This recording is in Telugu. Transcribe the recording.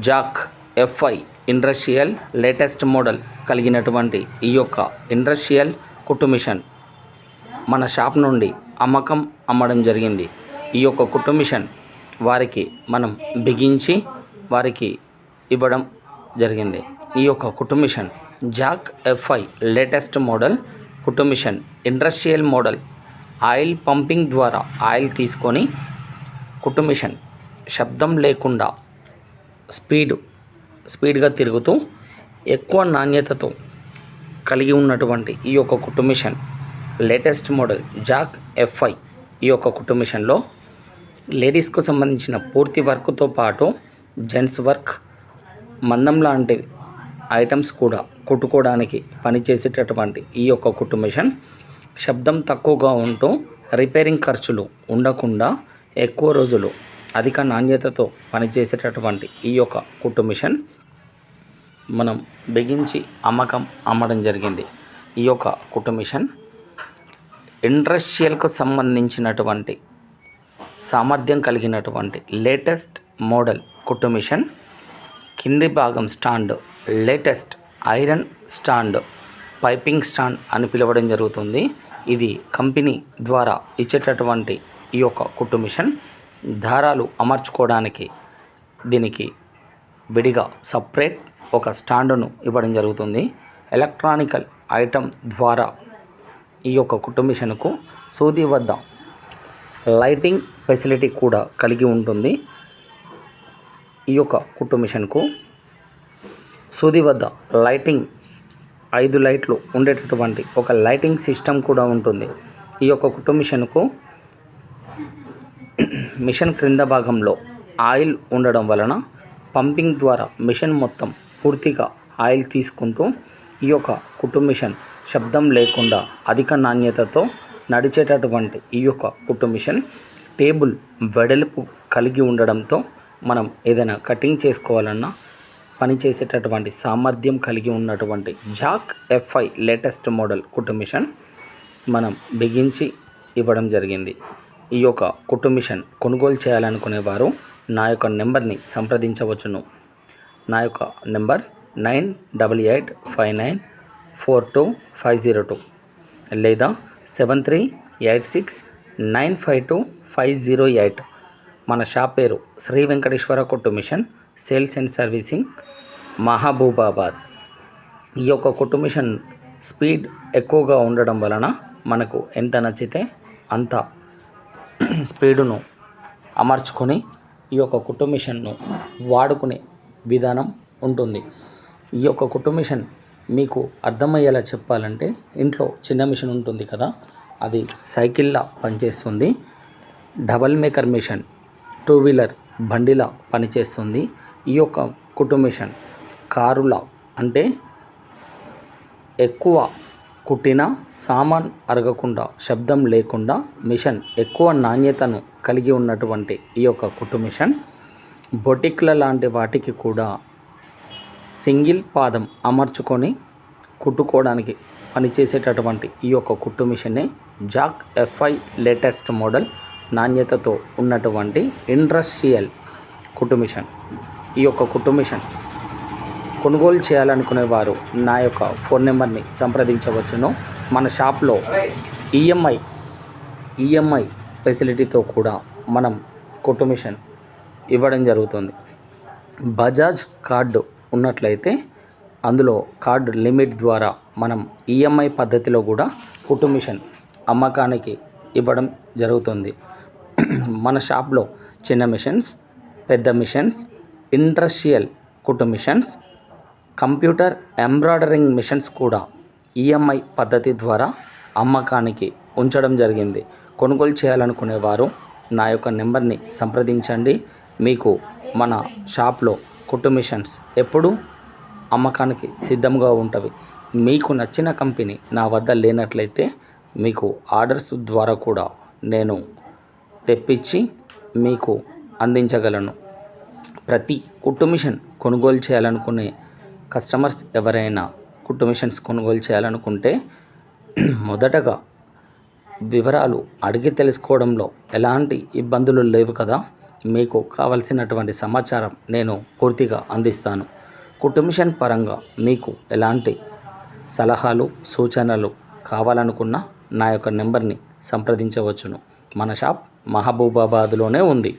Jack FI industrial latest model కలిగినటువంటి ఈ యొక్క ఇండస్ట్రియల్ కుట్టు మిషన్ మన షాప్ నుండి అమ్మకం అమ్మడం జరిగింది. ఈ యొక్క కుట్టు మిషన్ వారికి మనం బిగించి వారికి ఇవ్వడం జరిగింది. ఈ యొక్క కుట్టు machine Jack FI latest model కుట్టు machine industrial model oil pumping ద్వారా ఆయిల్ తీసుకొని కుట్టు మిషన్ శబ్దం లేకుండా స్పీడ్ స్పీడ్గా తిరుగుతూ ఎక్కువ నాణ్యతతో కలిగి ఉన్నటువంటి ఈ యొక్క కుటుంబిషన్ లేటెస్ట్ మోడల్ జాక్ ఎఫ్ఐ ఈ యొక్క కుటుంబిషన్లో లేడీస్కు సంబంధించిన పూర్తి వర్క్తో పాటు జెంట్స్ వర్క్ మందం లాంటి ఐటమ్స్ కూడా కుట్టుకోవడానికి పనిచేసేటటువంటి ఈ యొక్క కుటుంబిషన్ శబ్దం తక్కువగా ఉంటూ రిపేరింగ్ ఖర్చులు ఉండకుండా ఎక్కువ రోజులు అధిక నాణ్యతతో పనిచేసేటటువంటి ఈ యొక్క కుట్టు మిషన్ మనం బిగించి అమ్మకం అమ్మడం జరిగింది. ఈ యొక్క కుట్టు మిషన్ ఇండస్ట్రియల్కు సంబంధించినటువంటి సామర్థ్యం కలిగినటువంటి లేటెస్ట్ మోడల్ కుట్టు మిషన్ కింది భాగం stand latest iron stand piping stand అని పిలవడం జరుగుతుంది. ఇది కంపెనీ ద్వారా ఇచ్చేటటువంటి ఈ యొక్క కుట్టు మిషన్ దారాలు అమర్చుకోవడానికి దీనికి విడిగా సపరేట్ ఒక స్టాండును ఇవ్వడం జరుగుతుంది. ఎలక్ట్రానికల్ ఐటమ్ ద్వారా ఈ యొక్క కుటుంబిషన్కు సూది వద్ద లైటింగ్ ఫెసిలిటీ కూడా కలిగి ఉంటుంది. ఈ యొక్క కుటుంబిషన్కు సూది వద్ద లైటింగ్ ఐదు లైట్లు ఉండేటటువంటి ఒక లైటింగ్ సిస్టమ్ కూడా ఉంటుంది. ఈ యొక్క కుటుంబిషన్కు మిషన్ క్రింద భాగంలో ఆయిల్ ఉండడం వలన పంపింగ్ ద్వారా మిషన్ మొత్తం పూర్తిగా ఆయిల్ తీసుకుంటూ ఈ యొక్క కుట్టు మిషన్ శబ్దం లేకుండా అధిక నాణ్యతతో నడిచేటటువంటి ఈ యొక్క కుట్టు మిషన్ టేబుల్ వెడల్పు కలిగి ఉండడంతో మనం ఏదైనా కటింగ్ చేసుకోవాలన్నా పనిచేసేటటువంటి సామర్థ్యం కలిగి ఉన్నటువంటి జాక్ ఎఫ్ఐ లేటెస్ట్ మోడల్ కుట్టు మిషన్ మనం బిగించి ఇవ్వడం జరిగింది. ఈ యొక్క కుట్టు మిషన్ కొనుగోలు చేయాలనుకునే వారు నా యొక్క నెంబర్ని సంప్రదించవచ్చును. నా యొక్క number nine double eight five nine four two five zero two లేదా seven three eight six nine five two five zero eight. మన షాప్ పేరు శ్రీ వెంకటేశ్వర కుట్టు machine sales and servicing Mahabubabad. ఈ యొక్క కుట్టు మిషన్ స్పీడ్ ఎక్కువగా ఉండడం వలన మనకు ఎంత నచ్చితే అంత స్పీడును అమర్చుకొని ఈ యొక్క కుట్టు మిషన్ను వాడుకునే విధానం ఉంటుంది. ఈ యొక్క కుట్టు మిషన్ మీకు అర్థమయ్యేలా చెప్పాలంటే ఇంట్లో చిన్న మిషన్ ఉంటుంది కదా అది సైకిల్లా పనిచేస్తుంది. Double maker machine two wheeler బండిలా పనిచేస్తుంది. ఈ యొక్క కుటుంబ మిషన్ కారులా అంటే ఎక్కువ కుట్టిన సామాన్ అరగకుండా శబ్దం లేకుండా మిషన్ ఎక్కువ నాణ్యతను కలిగి ఉన్నటువంటి ఈ యొక్క కుట్టు మిషన్ బొటిక్ల లాంటి వాటికి కూడా సింగిల్ పాదం అమర్చుకొని కుట్టుకోవడానికి పనిచేసేటటువంటి ఈ యొక్క కుట్టు మిషనే జాక్ ఎఫ్ఐ లేటెస్ట్ మోడల్ నాణ్యతతో ఉన్నటువంటి ఇండస్ట్రియల్ కుట్టు మిషన్. ఈ యొక్క కుట్టు మిషన్ కొనుగోలు చేయాలనుకునే వారు నా యొక్క ఫోన్ నెంబర్ని సంప్రదించవచ్చును. మన షాప్లో ఈఎంఐ ఈఎంఐ ఫెసిలిటీతో కూడా మనం కుట్టు మిషన్ ఇవ్వడం జరుగుతుంది. బజాజ్ కార్డు ఉన్నట్లయితే అందులో కార్డు లిమిట్ ద్వారా మనం ఈఎంఐ పద్ధతిలో కూడా కుట్టు మిషన్ అమ్మకానికి ఇవ్వడం జరుగుతుంది. మన షాప్లో చిన్న మిషన్స్ పెద్ద మిషన్స్ ఇండస్ట్రియల్ కుట్టు మిషన్స్ కంప్యూటర్ ఎంబ్రాయిడరింగ్ మిషన్స్ కూడా ఈఎంఐ పద్ధతి ద్వారా అమ్మకానికి ఉంచడం జరిగింది. కొనుగోలు చేయాలనుకునే వారు నా యొక్క నెంబర్ని సంప్రదించండి. మీకు మన షాప్లో కుట్టు మిషన్స్ ఎప్పుడూ అమ్మకానికి సిద్ధంగా ఉంటవి. మీకు నచ్చిన కంపెనీ నా వద్ద లేనట్లయితే మీకు ఆర్డర్స్ ద్వారా కూడా నేను తెప్పించి మీకు అందించగలను. ప్రతి కుట్టు మిషన్ కొనుగోలు చేయాలనుకునే కస్టమర్స్ ఎవరైనా కుట్టు మిషన్స్ కొనుగోలు చేయాలనుకుంటే మొదటగా వివరాలు అడిగి తెలుసుకోవడంలో ఎలాంటి ఇబ్బందులు లేవు కదా. మీకు కావలసినటువంటి సమాచారం నేను పూర్తిగా అందిస్తాను. కుటుంబిషన్ పరంగా మీకు ఎలాంటి సలహాలు సూచనలు కావాలనుకున్నా నా యొక్క నెంబర్ని సంప్రదించవచ్చును. మన షాప్ మహబూబాబాద్లోనే ఉంది.